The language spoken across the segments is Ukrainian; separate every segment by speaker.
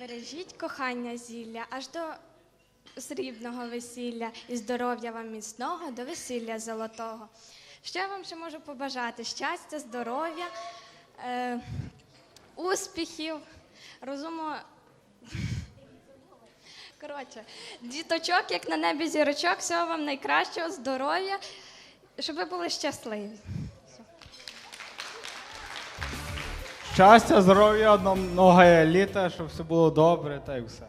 Speaker 1: Бережіть кохання зілля аж до срібного весілля і здоров'я вам міцного до весілля золотого. Що я вам ще можу побажати? Щастя, здоров'я, е, успіхів, розуму. Коротше, діточок, як на небі зірочок, всього вам найкращого, здоров'я, щоб ви були щасливі.
Speaker 2: Щастя, здоров'я, одного літа, щоб все було добре, та й все.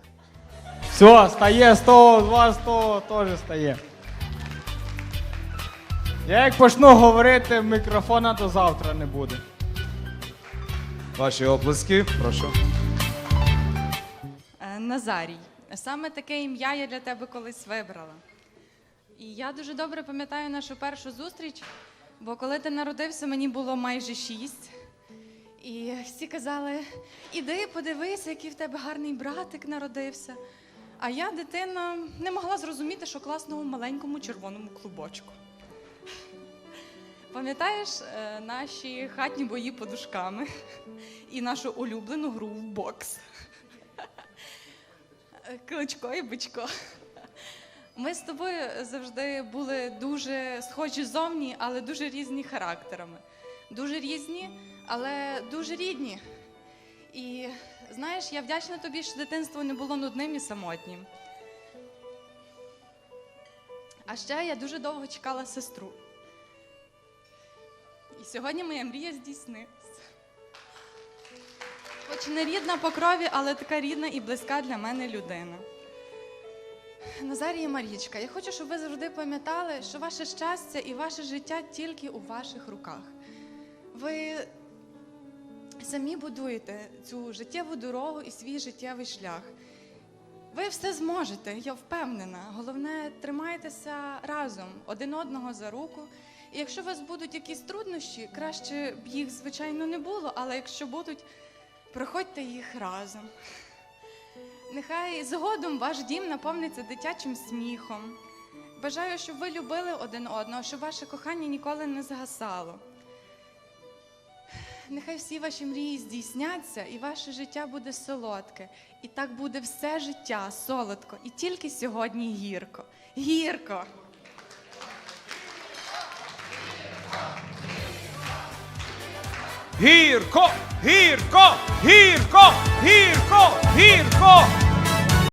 Speaker 2: Все, стає 100, 2, 100, теж стає. Я як почну говорити, мікрофона до завтра не буде.
Speaker 3: Ваші оплески, прошу.
Speaker 4: Е, Назарій. Саме таке ім'я я для тебе колись вибрала. І я дуже добре пам'ятаю нашу першу зустріч, бо коли ти народився, мені було майже шість. І всі казали: іди, подивися, який в тебе гарний братик народився. А я, дитина, не могла зрозуміти, що класно у маленькому червоному клубочку. Пам'ятаєш е, наші хатні бої подушками і нашу улюблену гру в бокс? Кличко і бичко. Ми з тобою завжди були дуже схожі зовні, але дуже різні характерами. Дуже різні, але дуже рідні. І знаєш, я вдячна тобі, що дитинство не було нудним і самотнім. А ще я дуже довго чекала сестру. І сьогодні моя мрія здійснилась. Хоч не рідна по крові, але така рідна і близька для мене людина. Назарія Марічка, я хочу, щоб ви завжди пам'ятали, що ваше щастя і ваше життя тільки у ваших руках. Ви самі будуєте цю життєву дорогу і свій життєвий шлях. Ви все зможете, я впевнена. Головне, тримайтеся разом, один одного за руку. І якщо у вас будуть якісь труднощі, краще б їх, звичайно, не було, але якщо будуть, проходьте їх разом. Нехай згодом ваш дім наповниться дитячим сміхом. Бажаю, щоб ви любили один одного, щоб ваше кохання ніколи не згасало. Нехай всі ваші мрії здійсняться, і ваше життя буде солодке. І так буде все життя солодко, і тільки сьогодні гірко. Гірко!
Speaker 3: Гірко! Гірко! Гірко! Гірко! Гірко!